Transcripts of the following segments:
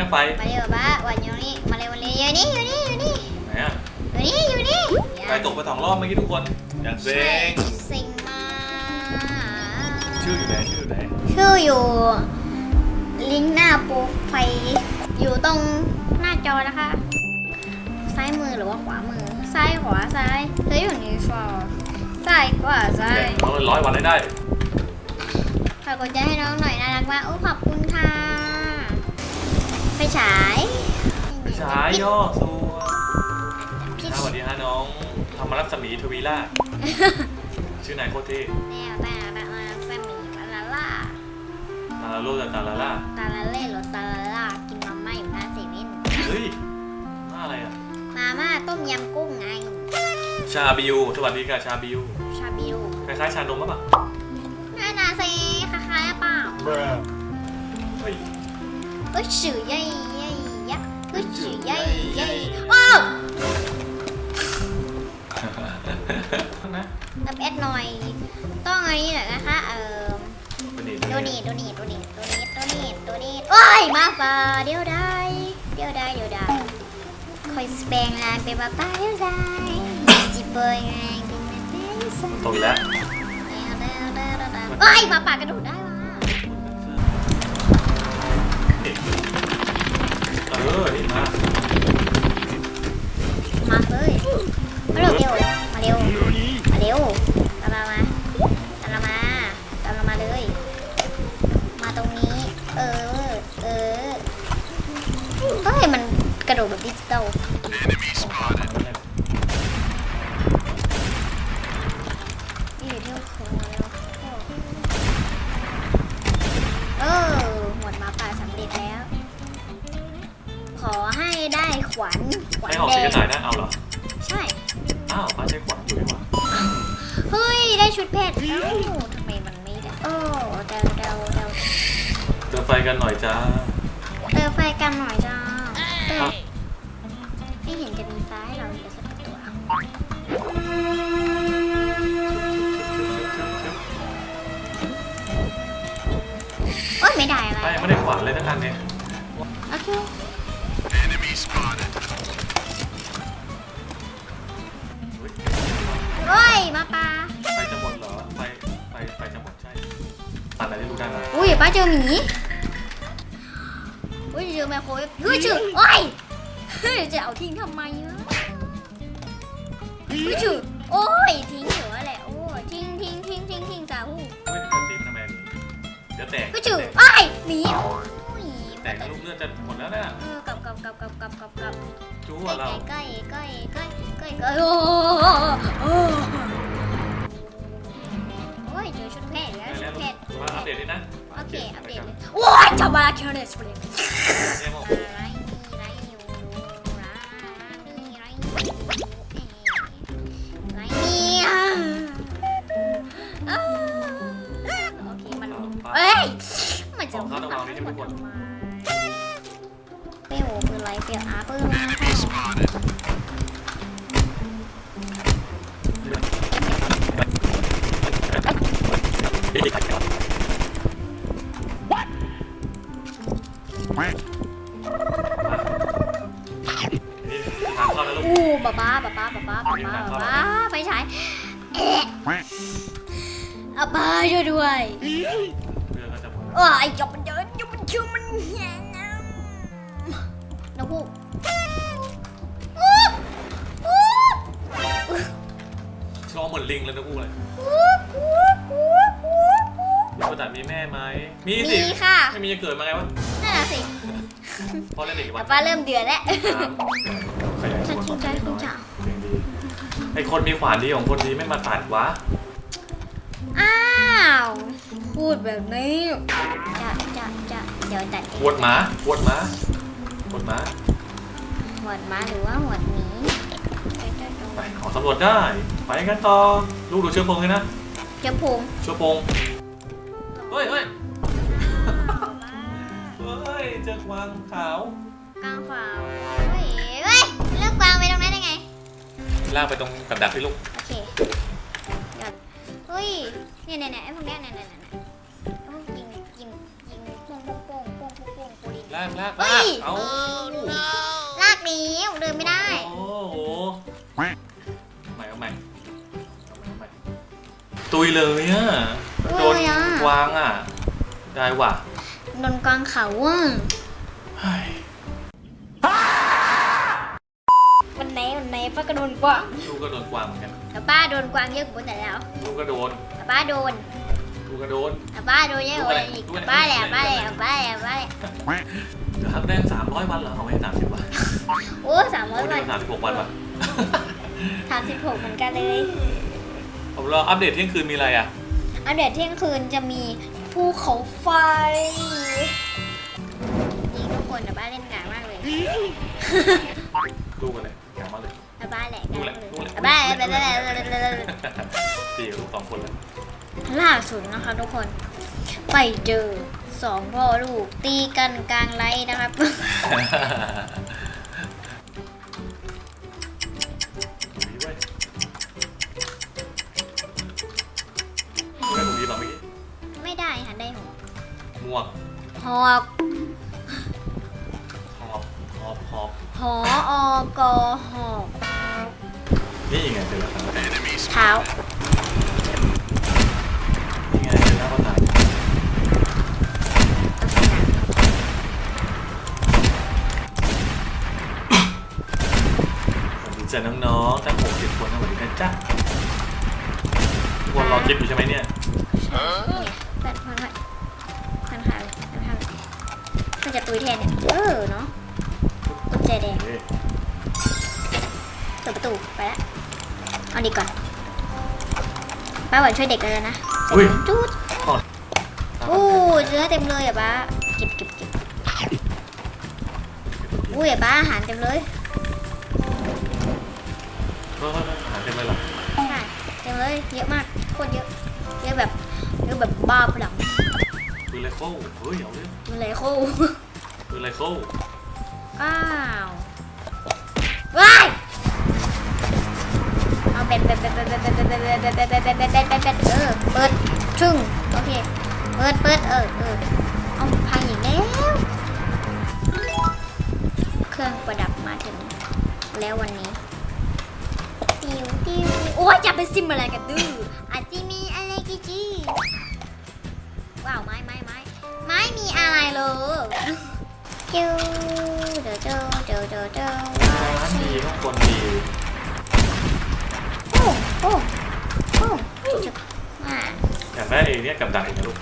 นะไฟมาเร็วบ้าวันอยู่นี่มาเร็วมาเร็วอยู่นี่อยู่นี่อยู่นี่ไหนอะอยู่นี่อยู่นี่ไฟตกไปสองรอบเมื่อกี้ทุกคนอย่างเซ็งเซ็งมากชื่ออยู่ไหนชื่ออยู่ไหนชื่ออยู่ ลิงก์หน้าโปรไฟล์อยู่ตรงหน้าจอนะคะ ซ้ายมือหรือว่าขวามือ ซ้ายขวาซ้ายเธออยู่ในฟอร์ซ้ายขวาซ้ายเราเลยร้อยวันได้ได้ฝากกดใจให้น้องหน่อยน่ารักมากโอ้ขอบ คุณค่ะไปฉายชายย่อสัวพี่สวัสดีฮะน้องธรรมรัศมีทวีราชชื่อนายโคตรเท่แนวตาตามาแฟมิลาลาล่าตาลาโลจากตาลาล่าตาลาเล่หรือตาลาล่ากินมาม่าอยู่หน้าเซเว่นเฮ้ยหน้าอะไรอะมาม่าต้มยำกุ้งไง ชาบิวสวัสดีค่ะชาบิวชาบิวคล้ายๆชานมป่ะน่านาเซคล้ายๆเปล่าเฮ้ย เอ้ยชื่อใหญ่ใหญ่ยักษ์เอ้ยชื่อใหญ่ใหญ่ว้าวนะรับแอดหน่อย ต้องอันนี้หน่อยนะคะ เออเป็นนี่ดูนี่ดูนี่ดูนี่ดูนี่ดูนี่ดูนี่โอ้ยมาป่าเดี๋ยวได้ เดี๋ยวได้เดี๋ยวได้คอยสแปลงร่างเป็นมาป่าเดี๋ยวได้จิบเบยไงกินไม่เป็นสักตกอีกแล้วเอ้ยหมาป่ากระโดดได้ อนี่มามาเลยมาเร็วเร็วมาเร็วมาเร็วตามเรามาตามเรามาตามเรามาเลย มาตรงนี้ เออ เออเฮ้ยมันกระโดดแบบดิจิตอล ออกแดสีกงระต่ายนะเอาเหรอ ใช่ อ้าวป้าใช้ขวานอยู่ดีกว่าเฮ้ย ได้ชุดเพชรเอ้าทำไมมันไม่ได้โอ้เดาเดาเดาเดินไฟกันหน่อยจ้าเติมไฟกันหน่อยจ้าเติมไม่เห็นจะมีฟ้าให้เราเลยสักตัวโอ้ยไม่ได้อะไรป้ายังไม่ได้ขวานเลยทั้งอันเนี่ยโอเค โอ้ยมาปลาไฟจะหมดเหรอไฟไฟไฟจะหมดใช่ตัดอะไรที่รู้ได้ไหมอุ้ยป้าเจอหมีอุ้ยเจอแมวโคยเฮ้ยเจอโอ้ยเฮ้ยจะเอาทิ้งทำไมนะเฮ้ยเจอโอ้ยทิ้งเหลือแหละโอ้ยทิ้งทิ้งทิ้งทิ้งทิ้งจ้าหูเฮ้ยจะตีมันทำไมเดี๋ยวแตกเฮ้ยเจอโอ้ยหมี กลูกเลือดจะหมดแล้วเนี่ยเออกับกับกับกับกับกับกับจู้ใกล้อะเราใกล้ใกล้ใกล้ใกล้ใกล้โอ้โอ้โอ้ยเจอชุดเพชรแล้วได้ชุแล้วดเพชรมาอัปเดตเลยนะโอเคอัปเดตเลยโอ้ยจับมาแค่เนสเลยเนี่ยบอกไรไรอยู่ไรไรไรเนี่ยโอเคมันเอ้ยมันจะไม่ทำให้หมดทำไมเปรี้ยวปืนไร เปรี้ยวอาปืนมาทางเข้าแล้วลูกอู้บ้าบ้าบ้าบ้าบ้าบ้าบ้าบ้าบ้าไปฉายเอ๊ะอาบ้าช่วยด้วยเอจะหมดเออไอ้จบมันเยอะจบมันชื่อมัน ลิงเลยนะกูเลยอู้อู้อู้อู้มีคนตัดมีแม่ไหมมีสิมีค่ะ ไม่มีจะเกิดมาไงวะนั่นน่ะสิพอเล่นเด็กวัแต่นป้าเริ่มเดือดแล้วขยายฉันจริงใจคุณจ๋าเสียงดีไอคนมีขวานดีของคนดีไม่มาตัดวะอ้าวพูดแบบนี้จะจะจะเดี๋ยวตัดเอหวงดหมาหวดหมาหวดหมาหวดม้าหรือว่าหวดหมี ไปขอสำรวจได้ ไปกันต่อ ลูกดูเชื้อเพลิงเลยนะเจะพุงเชื้อเพลิงเฮ้ยเฮ้ยเฮ้ยเจอกวางขาวกลางขวาเฮ้ยเฮ้ยเลือกกวางไปตรงนั้นได้ไงลากไปตรงกับดักที่ลูกโอเคหยอดเฮ้ยเนี่ยเนี่ยเนี่ยไอ้พวกเนี้ยเนี่ยเนี่ยเนี่ยเนี่ยไอ้พวกยิงยิงยิงโป้งโป้งโป้งโป้งโป้งโป้งโป้งกูดินลกลากเฮ้ลากยเอาลากนิ้วเดินไม่ได้โอ้โห เลยอะตุยโดนเลยอะ กวางอะ ได้ว่ะโดนกวางเขาอะเฮ้ยวันไหนวันไหนป้าก็โดนกวางลูกก็โดนกวางเหมือนกันแต่ป้าโดนกวางเยอะกว่าแต่แล้วลูกก็โดนแต่ป้าโดนลูกก็โดน แต่ป้าโดนเยอะกว่าอีกแต่ป้าแหละป้าแหละป้าแหละป้าแหละเดี๋ยวครับได้สามร้อยวันเหรอเอาไม่สามสิบวันโอ้สามร้อโอ้ยนี่วันสามสิบหกวันว่ะ สามสิบหกเหมือนกันเลย ผมรออัปเดตเที่ยงคืนมีอะไรอะ อัปเดตเที่ยงคืนจะมีภูเขาไฟยิงทุกคนแต่ป้าเล่นกากมากเลยลูกกันเลยแข็งมากเลยแต่ป้าแหละดูกากแหละเลยดูแหละแต่ป้าแหละแต่ป้าแหละสี่ลูกสองคนเลยล่าสุดนะคะทุกคน ไปเจอสองพ่อลูกตีกันกลางไลฟ์นะครับ หอกหอบหอบหอบหออกอหอกนี่ไงเจอแล้วครับเท้านี่ไงเจอแล้วก็ตายสวัสดีจ้ะน้องๆทั้งหกสิบคนสวัสดีกันจ้ะทุกคนรอคลิปอยู่ใช่ไหมเนี่ยเนี่ย ตุยแทนเนี่ย เออเนาะกุญแจแดงเฮ้ยเปิดประตูไปแล้วเอาดีก่อนป้าหวานช่วยเด็กเลยนะอุ้ยจุดอ๋อโอ้เนื้อเต็มเลยอะป้าเก็บเก็บเก็บอุ้ยอะป้าอาหารเต็มเลยเฮ้ยหาเต็มเลยเหรอใช่เต็มเลยเยอะมากโคตรเยอะเยอะแบบเยอะแบบบ้าพลังปืนไรเฟิลเฮ้ยเอาเลยมันเลยโค ปืนไรเฟิลอ้าวว้ายเอาเบ็ดเบ็ดเบ็ดเบ็ดเบ็ดเบ็ดเบ็ดเบ็ดเบ็ดเบ็ดเบ็ดเบ็ดเบ็ดเบ็ดเบ็ดเบ็ดเบ็ดเออเปิดชึ่งโอเคเปิดเปิดเออเออเอาพังอีกแล้วเครื่องประดับมาถึงแล้ววันนี้ติวติวโอ้ยจะไปซิมอะไรกันดื้อ จ้าเจ้าเจ้าเจ้าเจ้าเจ้าร้านดีทุกคนดีโอ้โอ้โอ้จุดอ่าอยากได้เอเนี่ยกับดักอีกนะลูก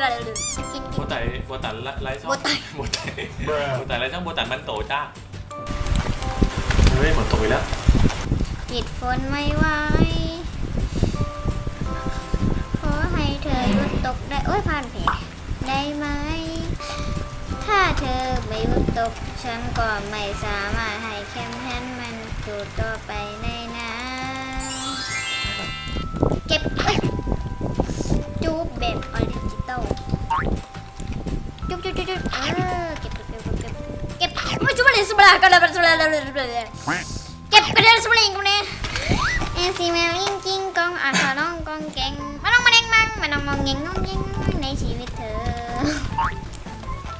ดยอดเดี๋ยวเดี๋ยวเดี๋ยวกินโบกินไตโบตันไร้ช่องโบไตโบไตโบไตไร้ช่องโบตันมันโตจ้าเฮ้ยฝนตกอีกแล้วปิดฝนไม่ไหวขอให้เธอหยุดตกได้ โอ้ยผ่านเพลงได้ไหม ถ้าเธอไม่หยุดตก ฉันก็ไม่สามารถให้แคมแทนมันอยู่ต่อไปในน้ำเก็บเอ้ยจูบแบบอ Cuk cuk cuk cuk. Ah, kep kep kep kep. Kep. Mau coba dari sebelah kalau dari sebelah dari sebelah. Kep ke dari sebelah ini kemudian. Si Melin King Kong asal nongkong keng. Manong maneng mang, manong mongeng nongeng. Nih sini tuh.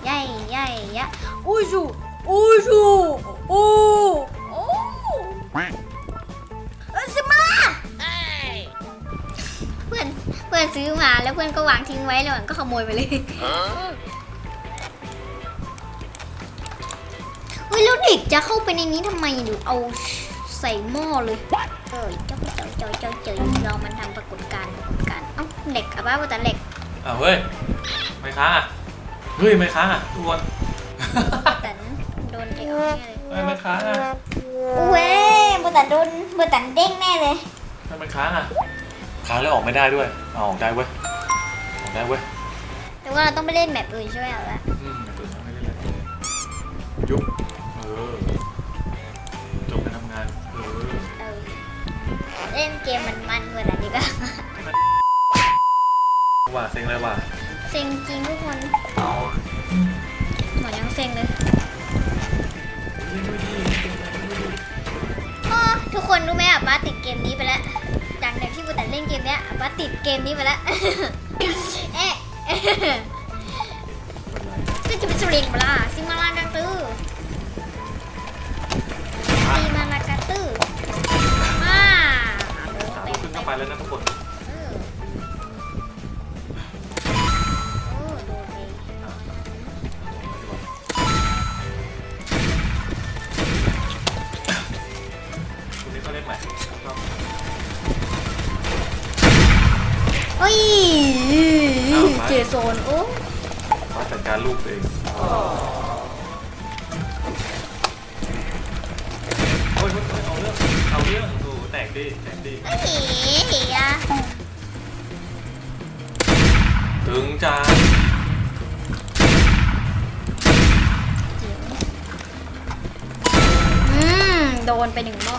Yai yai ya. Uju, uju. Oh. Oh. Sebelah เพื่อนซื้อมาแล้วเพื่อนก็วางทิ้งไว้แล้วมันก็ขโมยไปเลยเฮ้ยแล้วเด็กจะเข้าไปในนี้ทำไมดูเอาใส่หม้อเลยเออเจ้าเจ้าเจ้าเจ้าเจ้าลองมันทำปรากฏการณ์ปรากฏการณ์เอ้าเหล็กอะบ้าว่าแต่เหล็กอ้าวเฮ้ยไม่ค้างอะเฮ้ยไม่ค้างอะทุกคนแต่โดนเด็กเอาแน่เลยเฮ้ยไม่ค้างอะอุ้ยบัวแต่โดนบัวแต่เด้งแน่เลยเฮ้ยมันค้างอะ ค้างแล้วออกไม่ได้ด้วยเอาออกได้เว้ยออกได้เว้ยแต่ว่าเราต้องไปเล่นแบบอื่นใช่ไหมเอาละอืมไม่ตื่นไม่ได้เลยยุบเออจบการทำงานเออล่นเกมมันมันๆกว่านั้นดีกว่าว่าเซ็งเลยว่ะเซ็งจริงทุกคนหมอยังเซ็งเลยอ้อทุกคนรู้ไหมอะป้าติด ติดเกมนี้ไปแล้ว เอ๊ะเอ๊ะก็จะเป็นสลิงเปล่าซิมาลากาตื้อซิมาลากาตื้อมาเอาเลยสามเต็มขึ้นเต็เข้ามไปแล้วนะทุกคน เฮ้ยเจโซนโอ้เขาจัดการลูกตัวเองโอ้ยโอ้ยเอาเรื่องเอาเรื่องโอ้แตกดิแตกดิเฮ้ยอะถึงจ้าอืมโดนไปหนึ่งเมา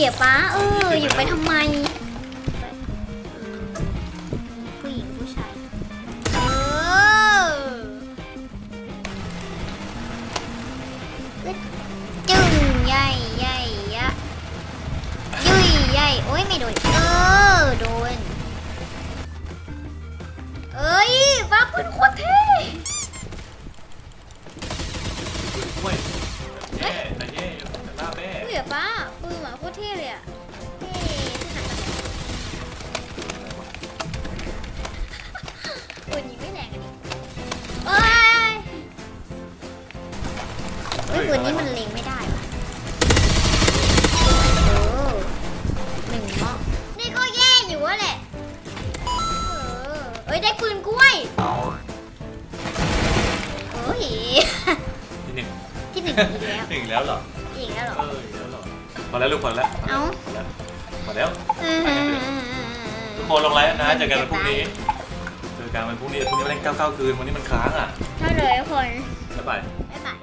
แตกเสียป้าเอออยู่ไปทำไม ที่หนึ่งอีกแล้วหนึ่งแล้วเหรออีกแล้วเหรอ เอออีกแล้วเหรอพอแล้วลูกพอแล้วเอ้า พอแล้วพอแล้วเออทุกคนลงไลฟ์นะเจอกันวันพรุ่งนี้เจอกันวันพรุ่งนี้พรุ่งนี้มันเล่น99คืนวันนี้มันค้างอะใช่เลยทุกคนบ๊ายบาย บ๊ายบาย